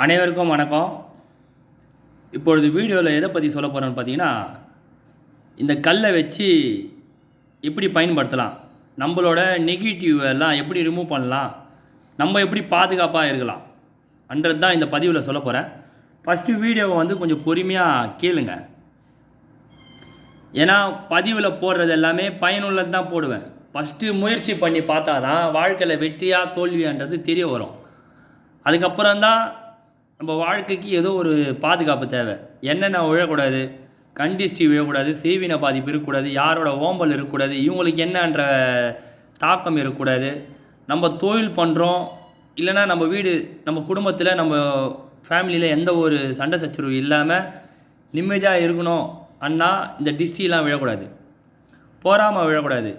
அனைவருக்கும் வணக்கம். இப்பொழுது வீடியோவில் எதை பற்றி சொல்ல போகிறேன்னு பார்த்தீங்கன்னா இந்த கல்லை வச்சு எப்படி பயன்படுத்தலாம். நம்மளோட நெகட்டிவ் எல்லாம் எப்படி ரிமூவ் பண்ணலாம்? நம்ம எப்படி பாதுகாப்பாக இருக்கலாம்? அன்றது தான் இந்த பதிவில் சொல்ல போகிறேன் ஃபஸ்ட்டு வீடியோவை வந்து கொஞ்சம் பொறுமையாக கேளுங்க. ஏன்னா பதிவில் போடுறது எல்லாமே பயனுள்ளது தான் போடுவேன். ஃபஸ்ட்டு முயற்சி பண்ணி பார்த்தா தான் வாழ்க்கையில் வெற்றியாக தோல்வியான்றது தெரிய வரும். அதுக்கப்புறம் தான் நம்ம வாழ்க்கைக்கு ஏதோ ஒரு பாதுகாப்பு தேவை. என்னென்ன விழக்கூடாது? கண்டிஸ்டி விழக்கூடாது சேவின பாதிப்பு இருக்கக்கூடாது யாரோட ஓம்பல் இருக்கக்கூடாது இவங்களுக்கு என்னன்ற தாக்கம் இருக்கக்கூடாது. நம்ம தொழில் பண்ணுறோம் இல்லைன்னா நம்ம வீடு நம்ம குடும்பத்தில் நம்ம ஃபேமிலியில் எந்த ஒரு சண்டை சச்சரவு இல்லாமல் நிம்மதியாக இருக்கணும். அண்ணா இந்த டிஸ்டிலாம் விழக்கூடாது. போராமல் விழக்கூடாது.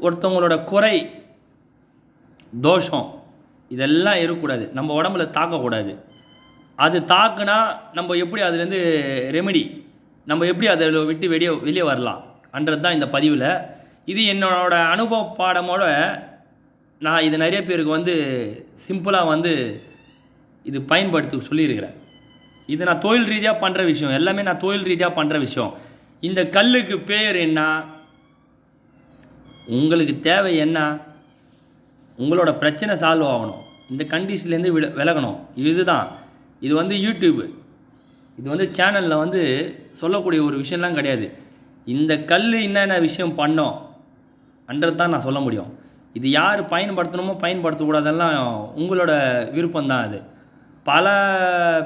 ஒருத்தவங்களோட குறை தோஷம் இதெல்லாம் இருக்கக்கூடாது. நம்ம உடம்புல தாக்கக்கூடாது. அது தாக்குனா நம்ம எப்படி அதுலேருந்து ரெமெடி நம்ம எப்படி அதில் விட்டு வெளியே வெளியே வரலாம்? அன்றது தான் இந்த பதிவில். இது என்னோட அனுபவ பாடமோட நான் இது நிறைய பேருக்கு வந்து சிம்பிளாக வந்து இது பயன்படுத்த சொல்லியிருக்கிறேன். இது நான் தொழில் ரீதியாக பண்ணுற விஷயம். எல்லாமே நான் தொழில் ரீதியாக பண்ணுற விஷயம். இந்த கல்லுக்கு பேர் என்ன? உங்களுக்கு தேவை என்ன? உங்களோட பிரச்சனை சால்வ் ஆகணும். இந்த கண்டிஷன்லேருந்து வில விலகணும். இதுதான். இது வந்து யூடியூப்பு இது வந்து சேனலில் வந்து சொல்லக்கூடிய ஒரு விஷயம்லாம் கிடையாது. இந்த கல் என்னென்ன விஷயம் பண்ணோம் அன்றது தான் நான் சொல்ல முடியும். இது யார் பயன்படுத்தணுமோ பயன்படுத்தக்கூடாதெல்லாம் உங்களோட விருப்பம்தான் அது. பல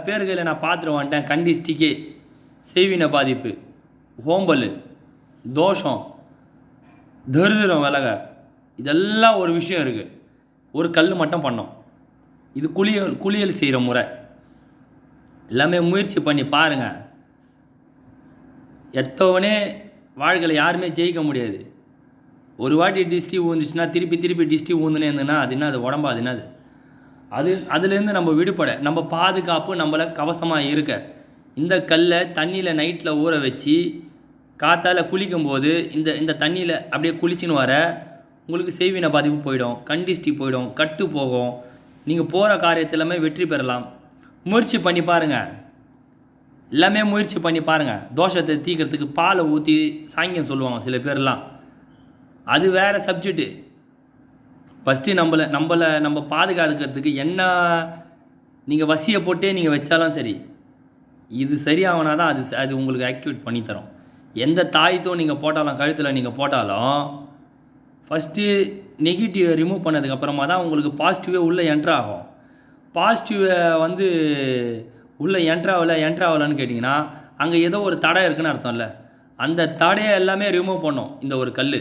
பேர்களை நான் பார்த்துட்டு வந்துட்டேன். கண்டிஸ்டிக்கே செய்வின பாதிப்பு. ஹோம்பல் தோஷம். தரிதிரம் விலக. இதெல்லாம் ஒரு விஷயம் இருக்குது ஒரு கல் மட்டும் பண்ணோம். இது குளியல் குளியல் செய்கிற முறை. எல்லாமே முயற்சி பண்ணி பாருங்கள் எத்தவனே வாழ்க்கையில் யாருமே ஜெயிக்க முடியாது. ஒரு வாட்டி டிஸ்டி ஊந்துச்சுன்னா திருப்பி திருப்பி டிஸ்டி ஊந்துனே இருந்ததுன்னா அது என்ன அது உடம்பா அது என்னது? அது அதுலேருந்து நம்ம விடுபட நம்ம பாதுகாப்பு நம்மளை கவசமாக இருக்க. இந்த கல்லை தண்ணியில் நைட்டில் ஊற வச்சு காற்றால் குளிக்கும்போது இந்த இந்த தண்ணியில் அப்படியே குளிச்சுன்னு வர உங்களுக்கு செய்வின பாதிப்பு போயிடும் கண்டிஷ்டி போயிடும் கட்டு போகும். நீங்கள் போகிற காரியத்தில் வெற்றி பெறலாம். முயற்சி பண்ணி பாருங்கள் எல்லாமே முயற்சி பண்ணி பாருங்கள் தோஷத்தை தீக்கிறதுக்கு பாலை ஊற்றி சாங்கியம் சொல்லுவாங்க சில பேர்லாம். அது வேறு சப்ஜெக்ட்டு ஃபஸ்ட்டு நம்மளை நம்மளை நம்ம பாதுகாக்கிறதுக்கு என்ன நீங்கள் வசியை போட்டே நீங்கள் வச்சாலும் சரி இது சரியாகனா தான் அது ச- அது உங்களுக்கு ஆக்டிவேட் பண்ணித்தரும் எந்த தாயத்தும் நீங்கள் போட்டாலும் கழுத்தில் நீங்கள் போட்டாலும் ஃபஸ்ட்டு நெகட்டிவை ரிமூவ் பண்ணதுக்கப்புறமா தான் உங்களுக்கு பாசிட்டிவே உள்ளே என்ட்ராகும் பாசிட்டிவை வந்து உள்ளே என்ட்ராகல என்ட்ராகலன்னு கேட்டிங்கன்னா அங்கே ஏதோ ஒரு தடை இருக்குன்னு அர்த்தம்ல. அந்த தடையை எல்லாமே ரிமூவ் பண்ணும் இந்த ஒரு கல்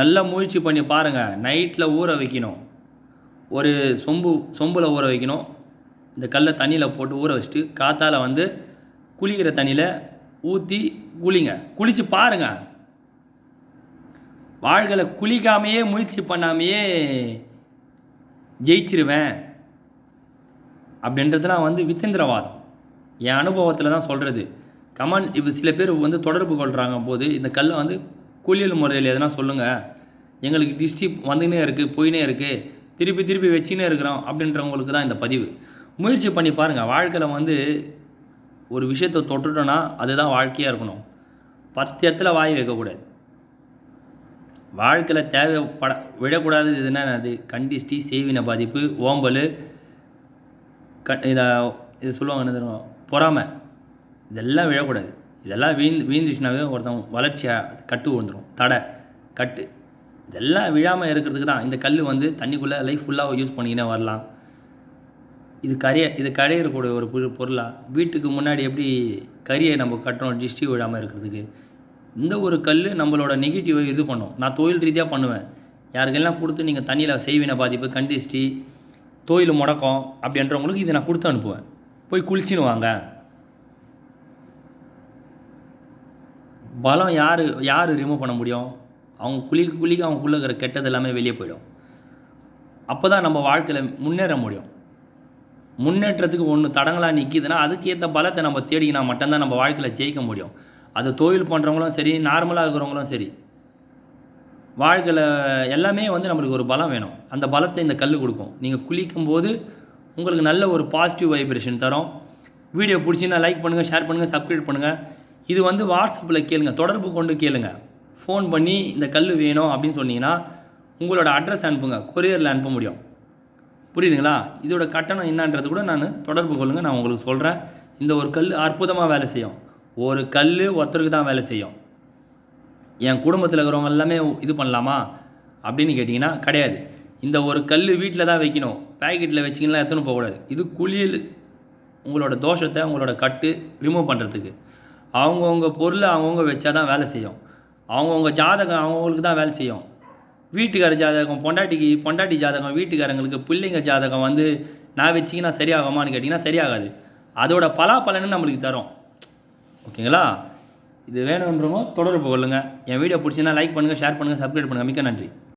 நல்லா முயற்சி பண்ணி பாருங்கள் நைட்டில் ஊற வைக்கணும். ஒரு சொம்பு சொம்பில் ஊற வைக்கணும். இந்த கல்லை தண்ணியில் போட்டு ஊற வச்சுட்டு காற்றால் வந்து குளிக்கிற தண்ணியில் ஊற்றி குளிங்க. குளித்து பாருங்கள் வாழ்களை குளிக்காமையே முயற்சி பண்ணாமையே ஜெயிச்சிருவேன் அப்படின்றதுலாம் வந்து வித்தேந்திரவாதம். என் அனுபவத்தில் தான் சொல்கிறது கமான் இப்போ சில பேர் வந்து தொடர்பு கொள்கிறாங்க போது இந்த கல்லை வந்து குளியல் முறையில் எதனா சொல்லுங்கள் எங்களுக்கு டிஸ்டி வந்துனே இருக்குது போயினே இருக்குது திருப்பி திருப்பி வச்சுனே இருக்கிறோம் அப்படின்றவங்களுக்கு தான் இந்த பதிவு. முயற்சி பண்ணி பாருங்கள் வாழ்க்கையில் வந்து ஒரு விஷயத்தை தொட்டுட்டோன்னா அதுதான் வாழ்க்கையாக இருக்கணும். பத்து இடத்துல வாய் வைக்கக்கூடாது. வாழ்க்கையில் தேவைப்பட விடக்கூடாது எதுனா அது கண்டிஸ்டி சேவின பாதிப்பு ஓம்பல் க இதை இது சொல்லுவாங்க என்ன தெரியுமா? பொறாமை. இதெல்லாம் விழக்கூடாது. இதெல்லாம் வீண் வீழ்ந்துச்சுனாவே ஒருத்தன் வளர்ச்சியாக கட்டு விழுந்துடும் தடை கட்டு. இதெல்லாம் விழாமல் இருக்கிறதுக்கு தான் இந்த கல் வந்து தண்ணிக்குள்ளே லைஃப் ஃபுல்லாக யூஸ் பண்ணிக்கினே வரலாம். இது கரைய இது கரையிறக்கூடிய ஒரு பொருளாக வீட்டுக்கு முன்னாடி எப்படி கரியை நம்ம கட்டுறோம் டிஸ்டி விழாமல் இருக்கிறதுக்கு? இந்த ஒரு கல் நம்மளோட நெகட்டிவை இது பண்ணும். நான் தொழில் ரீதியாக பண்ணுவேன். யாருக்கெல்லாம் கொடுத்து நீங்கள் தண்ணியில் செய்வின பாதிப்பு கண்டிஸ்டி தொழில் முடக்கம் அப்படின்றவங்களுக்கு இதை நான் கொடுத்து அனுப்புவேன். போய் குளிச்சுன்னு வாங்க. பலம் யார் யார் ரிமூவ் பண்ண முடியும்? அவங்க குளிக்க குளிக்க அவங்களுக்குள்ள இருக்கிற கெட்டது எல்லாமே வெளியே போயிடும். அப்போ தான் நம்ம வாழ்க்கையில் முன்னேற முடியும். முன்னேற்றத்துக்கு ஒன்று தடங்களாக நிற்கிதுன்னா அதுக்கேற்ற பலத்தை நம்ம தேடிக்கினா மட்டும்தான் நம்ம வாழ்க்கையில் ஜெயிக்க முடியும். அது தொழில் பண்ணுறவங்களும் சரி நார்மலாக இருக்கிறவங்களும் சரி வாழ்க்கையில் எல்லாமே வந்து நம்மளுக்கு ஒரு பலம் வேணும். அந்த பலத்தை இந்த கல் கொடுக்கும். நீங்கள் குளிக்கும்போது உங்களுக்கு நல்ல ஒரு பாசிட்டிவ் வைப்ரேஷன் தரும். வீடியோ பிடிச்சின்னா லைக் பண்ணுங்கள் ஷேர் பண்ணுங்கள் சப்ஸ்கிரைப் பண்ணுங்கள் இது வந்து வாட்ஸ்அப்பில் கேளுங்க தொடர்பு கொண்டு கேளுங்க. ஃபோன் பண்ணி இந்த கல் வேணும் அப்படின்னு சொன்னீங்கன்னா உங்களோட அட்ரஸ் அனுப்புங்க கொரியரில் அனுப்ப முடியும். புரியுதுங்களா? இதோட கட்டணம் என்னன்றது கூட நான் தொடர்பு கொள்ளுங்கள் நான் உங்களுக்கு சொல்கிறேன் இந்த ஒரு கல் அற்புதமாக வேலை செய்யும். ஒரு கல் ஒருத்தருக்கு தான் வேலை செய்யும். என் குடும்பத்தில் இருக்கிறவங்க எல்லாமே இது பண்ணலாமா? அப்படின்னு கேட்டிங்கன்னா கிடையாது. இந்த ஒரு கல் வீட்டில் தான் வைக்கணும். பேக்கெட்டில் வச்சிங்கன்னா எடுத்துன்னு போகக்கூடாது இது குளியல் உங்களோட தோஷத்தை உங்களோட கட்டு ரிமூவ் பண்ணுறதுக்கு அவங்கவுங்க பொருளை அவங்கவுங்க வச்சா தான் வேலை செய்யும். அவங்கவுங்க ஜாதகம் அவங்கவுங்களுக்கு தான் வேலை செய்யும். வீட்டுக்கார ஜாதகம் பொண்டாட்டிக்கு பொண்டாட்டி ஜாதகம் வீட்டுக்காரங்களுக்கு பிள்ளைங்க ஜாதகம் வந்து நான் வச்சிங்கன்னா சரியாகுமான்னு கேட்டிங்கன்னா சரியாகாது. அதோட பலாபலன்னு நம்மளுக்கு தரும். ஓகேங்களா? இது வேணுன்றவங்க தொடர்பு கொள்ளுங்கள் என் வீடியோ பிடிச்சினா லைக் பண்ணுங்கள் ஷேர் பண்ணுங்கள் சப்ஸ்கிரைப் பண்ணுங்கள் மிக்க நன்றி.